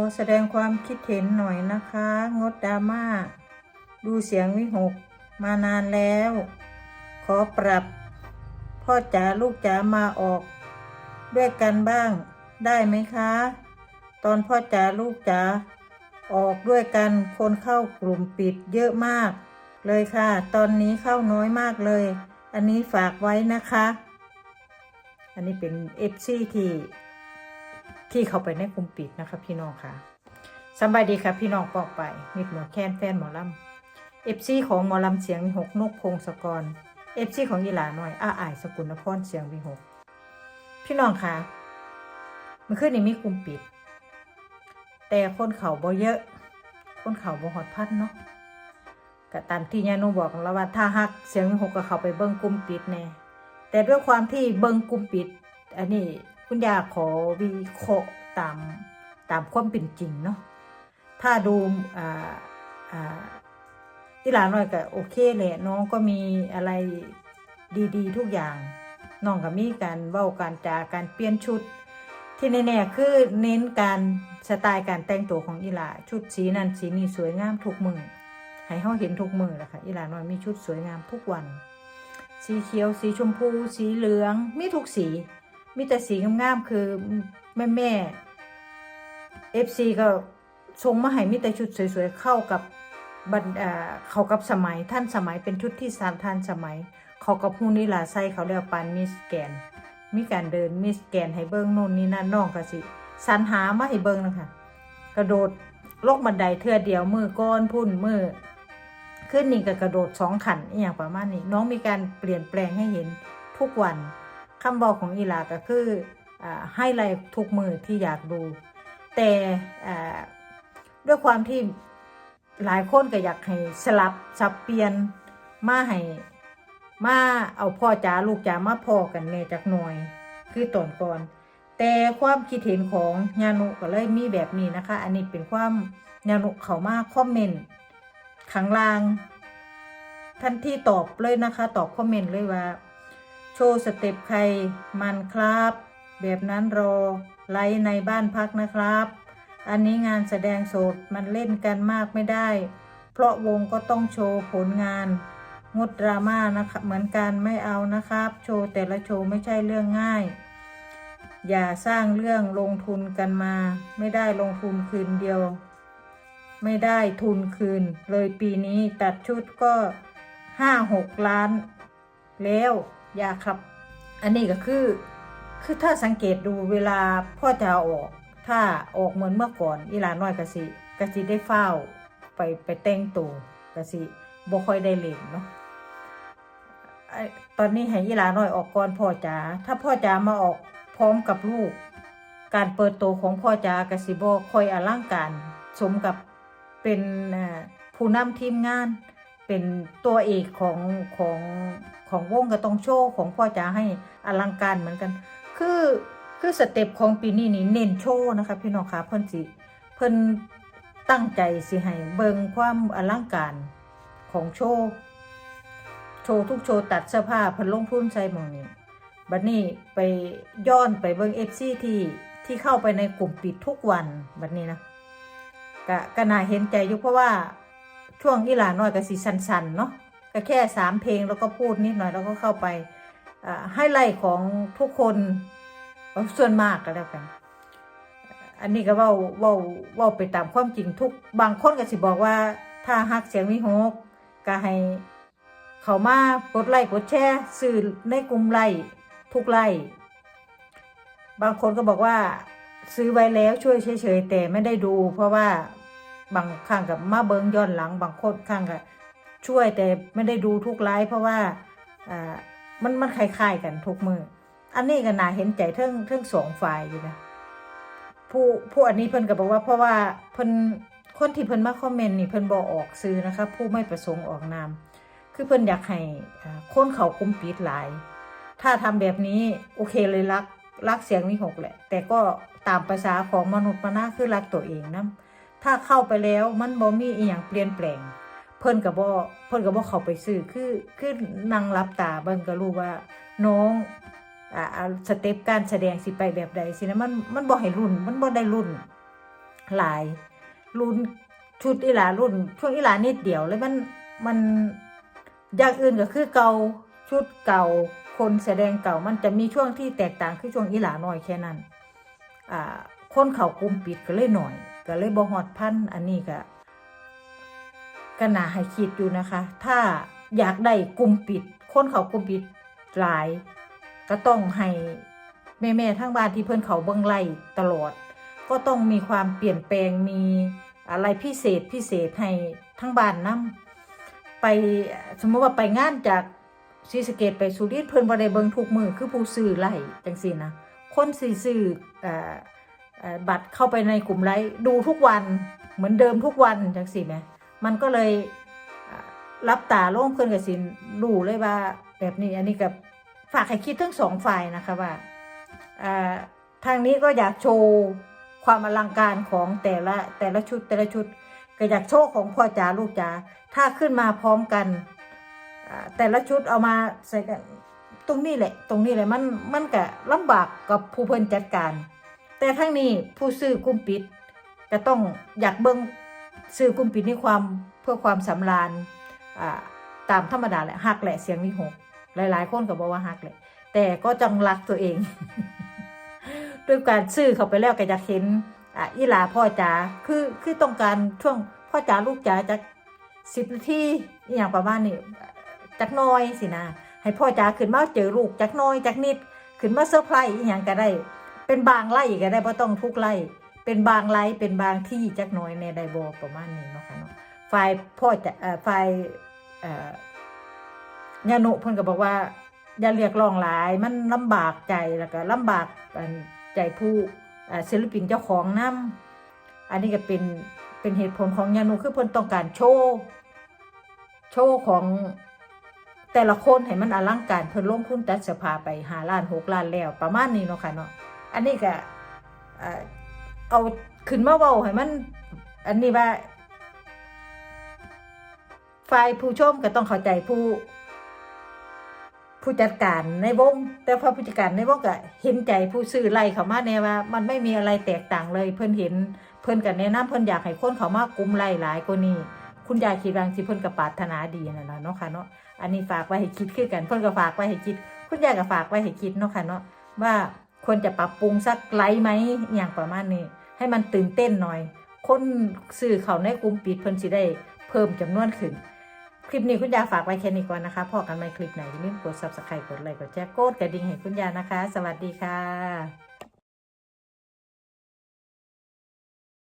อแสดงความคิดเห็นหน่อยนะคะ งดดราม่า ดูเสียงวิหกมานานแล้ว ขอปรับ พ่อจ๋าลูกจ๋ามาออก ด้วยกันบ้างได้ไหมคะ ตอนพ่อจ๋าลูกจ๋าออกด้วยกันคนเข้ากลุ่มปิดเยอะมาก เลยค่ะ ตอนนี้เข้าน้อยมากเลย อันนี้ฝากไว้นะคะ อันนี้เป็นเอฟซีที่ ที่เข้าไปในกลุ่มปิดนะคะพี่น้องค่ะสบายดีค่ะพี่น้องปอกไปมิดหมอแคนแฟนหมอลำเอฟซีของหมอลำเสียงวิหกนกพงศกรเอฟซีของยีหลาหน่อยอาอายสกุลนพรเสียงวิหก พี่น้องค่ะเมันขึ้นในมีกลุ่มปิด แต่คนเขาบ่เยอะ คนเขาบ่หอดพัดเนาะก็ตามที่ยานุบอกแล้วว่าถ้าฮักเสียงวิหกก็เข้าไปเบิ้งกลุ่มปิดแน่แต่ด้วยความที่เบิ้งกลุ่มปิด อันนี้ คุณยาขอวิเคราะห์ตามตามความเป็นจริงเนาะถ้าดูอ่าอ่าที่หลานน้อยก็โอเคแหละน้องก็มีอะไรดีๆ ทุกอย่างน้องก็มีการเว้าการจาการเปลี่ยนชุด ที่แน่ๆคือเน้นการสไตล์การแต่งตัวของอีหลาชุดสีนั้นสีนี้สวยงามทุกมือให้เขาเห็นทุกมือแหละค่ะอีหลาน้อยมีชุดสวยงามทุกวัน สีเขียวสีชมพู สีเหลืองมีทุกสี มีแต่สีงามๆคือแม่แม่เอฟซีก็ส่งมาให้มีแต่ชุดสวยๆเข้ากับบันอ่าเข้ากับสมัยท่านสมัยเป็นชุดที่สามท่านสมัย เขากับฮูนี่ล่ะใส่เขาเรียกว่าปานมิสแกน มีการเดินมิสแกนให้เบิ้งโน่นนี่นั่นน้องก็สิสรรหามาให้เบิ้งนะคะกระโดดลกบันไดเทือเดียวมือก้อนพุ่นมือขึ้นนี่ก็กระโดดสองขันอย่างประมาณนี้ น้องมีการเปลี่ยนแปลงให้เห็นทุกวัน คำบอกของอีหลาก็คืออให้ไลฟ์ทุกมือที่อยากดู แต่ด้วยความที่หลายคนก็อยากให้สลับสับเปลี่ยนมาให้มาเอาพ่อจ๋าลูกจ๋ามาพอกันแน่จากหน่อย คือตอนก่อน แต่ความคิดเห็นของญานุก็เลยมีแบบนี้นะคะ อันนี้เป็นความญานุเขามาคอมเมนต์ข้างล่างทันที่ตอบเลยนะคะ ตอบคอมเมนต์เลยว่า โชว์สเต็ปใครมันครับ แบบนั้นรอไลฟ์ในบ้านพักนะครับ อันนี้งานแสดงสดมันเล่นกันมากไม่ได้ เพราะวงก็ต้องโชว์ผลงาน งดดราม่านะคะเหมือนกันไม่เอานะครับ โชว์แต่ละโชว์ไม่ใช่เรื่องง่าย อย่าสร้างเรื่องลงทุนกันมา ไม่ได้ลงทุนคืนเดียว ไม่ได้ทุนคืน เลยปีนี้ตัดชุดก็ห้าหกล้าน แล้ว ยาครับ อันนี้ก็คือ คือถ้าสังเกตดูเวลาพ่อจะอาออก ถ้าออกเหมือนเมื่อก่อนอีหลาน้อยกะสิกะสิได้เฝ้าไปไปแต่งตัวกะสิบ่ค่อยได้เล่นเนาะไอ้ตอนนี้ให้อีหลาน้อยออกก่อนพ่อจ๋าถ้าพ่อจ๋ามาออกพร้อมกับลูก การเปิดตัวของพ่อจ๋ากะสิบ่ค่อยอลังการสมกับเป็นผู้นำทีมงาน เป็นตัวเอกของของของวงก็ต้องโชว์ของพ่อจ๋าให้อลังการเหมือนกัน คือคือสเต็ปของปีนี้นี่เน้นโชว์นะคะพี่น้องคะเพิ่นสิเพิ่นตั้งใจสิให้เบิงความอลังการของโชว์โชว์ทุกโชว์ตัดเสื้อผ้าเพิ่นลงทุนใส่มองนี้บัดนี้ไปย้อนไปเบิ่ง FC ที่ที่เข้าไปในกลุ่มปิดทุกวันบัดนี้นะก็ก็น่าเห็นใจอยู่เพราะว่า ช่วงอีหลาน้อยก็สิสันๆเนาะก็แค่สามเพลงแล้วก็พูดนิดหน่อยแล้วก็เข้าไปให้ไล่ของทุกคนส่วนมากก็แล้วกัน อันนี้ก็ว่าว่าว่าไปตามความจริงทุกบางคนก็สิบอกว่า ถ้าฮักเสียงวิหกก็ให้เขามากดไลค์กดแชร์สื่อในกลุ่มไลค์ทุกไลค์บางคนก็บอกว่าซื้อไว้แล้วช่วยเฉยๆแต่ไม่ได้ดู เพราะว่า บางครั้งกับมาเบิงย้อนหลัง บางคนครั้งก็ช่วยแต่ไม่ได้ดูทุกไลฟ์เพราะว่าอ่ามันมันคล้ายๆกันทุกมือ อันนี้ก็น่าเห็นใจเทิงเทิงสองฝ่ายอยู่นะผู้ผู้อันนี้เพิ่นก็บอกว่าเพราะว่าเพิ่นคนที่เพิ่นมาคอมเมนต์นี่เพิ่นบอกออกซื้อนะคะผู้ไม่ประสงค์ออกนามคือเพิ่นอยากให้อ่าคนเขาคุมปิดหลาย ถ้าทำแบบนี้โอเคเลยรักรักเสียงวิหกแหละ แต่ก็ตามภาษาของมนุษย์มานาคือรักตัวเองนะ ถ้าเข้าไปแล้วมันบ่มีอีหยังเปลี่ยนแปลง เพิ่นก็บ่เพิ่นก็บ่เข้าไปซื้อคือคือนั่งรับตาเบิ่งก็รู้ว่าน้องอ่าอ่าสเต็ปการแสดงสิไปแบบใดสินะมันมันบ่ให้รุ่น มันบ่ได้รุ่นหลาย รุ่นชุดอีหลารุ่น ช่วงอีหลานิดเดียวแล้วมันมันอย่างอื่นก็คือเก่าชุดเก่าคนแสดงเก่ามันจะมีช่วงที่แตกต่างคือช่วงอีหลาน้อยแค่นั้น อ่า คนเขากลุ่มปิดก็เลยหน่อย ก็เลยบ่ฮอดพันอันนี้ก็ก็น่าให้คิดอยู่นะคะ ถ้าอยากได้กลุ่มปิด คนเขากลุ่มปิดหลาย ก็ต้องให้แม่ๆทั้งบ้านที่เพิ่อนเขาเบิ่งไล่ตลอด ก็ต้องมีความเปลี่ยนแปลงมีอะไรพิเศษพิเศษให้ทั้งบ้านนํไปสมมติว่าไปงานจากศรีสเกดไปสุรินทเพิ่นบ่ได้เบิ่งทุกมือคือผู้ซื้อไล่จังซี่นะคนสิซื้อเอ่ออ่อ บัตรเข้าไปในกลุ่มไลฟ์ดูทุกวันเหมือนเดิมทุกวันจังซี่แหมมันก็เลยรับตาโล่งเพิ่นก็สินรู้เลยว่าแบบนี้อันนี้กับฝากให้คิดทั้งสองฝ่ายนะคะว่าทางนี้ก็อยากโชว์ความอลังการของแต่ละแต่ละชุดแต่ละชุด ก็อยากโชว์ของพ่อจ๋าลูกจ๋าถ้าขึ้นมาพร้อมกันแต่ละชุดเอามาใส่กันตรงนี้แหละ ตรงนี้แหละมันมันก็ลำบากกับผู้เพิ่นจัดการ แต่ทั้งนี้ผู้ซื้อกลุ่มปิดก็ต้องอยากเบิ่งซื้อกลุ่มปิดในความเพื่อความสำราญตามธรรมดาแหละฮักแหละเสียงวิหกหลาย ๆ คนก็บอกว่าฮักแหละ แต่ก็จังรักตัวเอง ด้วยการซื้อเขาไปแล้วก็อยากเห็นอีหลาพ่อจ๋าคือคือต้องการช่วงพ่อจ๋าลูกจ๋าจากสิบนาทีอย่างประมาณนี้จักน้อยสินะให้พ่อจ๋าขึ้นมาเจอลูกจักน้อยจักนิด ขึ้นมาเซอร์ไพรส์อีหยังก็ได้ เป็นบางไล่ก็ได้เพราะต้องทุกไล่เป็นบางไล่เป็นบางที่จักหน้อยในไดบอประมาณนี้เนาะค่ะเนาะฝ่ายพ่อจะเอ่อฝ่ายเอ่อยานุเพิ่นก็บอกว่า อย่าเรียกร้องหลาย มันลำบากใจแล้วก็ลำบากใจผู้ศิลปินเจ้าของนํอันนี้ก็เป็นเป็นเหตุผลของยานุคือเพิ่นต้องการโชว์โชว์ของแต่ละคนให้มันอลังการเพิ่นลงทุนตัดเสื้อผ้าไปหาล้านหกล้านแล้ว ประมาณนี้เนาะค่ะเนาะ อันนี้ก็เอาขึ้นมาเว้าให้มัน อันนี้ว่าฝ่ายผู้ชมก็ต้องเข้าใจผู้ ผู้จัดการในวง แต่พอผู้จัดการในวงก็เห็นใจผู้ซื้อไล่เขามาแน่ว่า มันไม่มีอะไรแตกต่างเลย เพิ่อนเห็น เพิ่อนกันแนะนำเพิ่อนอยากให้คนเขามากลุ่มไล่หลายกว่านี้คุณยายคิดบางทีเพิ่อนก็ปรารถนาดีนั่นน่ะเนาะค่ะเนาะอันนี้ฝากไว้ให้คิดคือกัน เพิ่อนก็ฝากไว้ให้คิด คุณยายก็ฝากไว้ให้คิดเนาะค่ะเนาะว่า ควรจะปรับปรุงสักไลฟ์ไหมอย่างประมาณนี้ ให้มันตื่นเต้นหน่อย คนสื่อเขาในกลุ่มปิดเพิ่นสิได้เพิ่มจำนวนขึ้น คลิปนี้คุณยาฝากไว้แค่นี้ก่อนนะคะพอกันใหม่คลิปไหนอย่าลืมกด subscribe กดไลค์กดแชร์กดกระดิ่งให้คุณยานะคะ สวัสดีค่ะ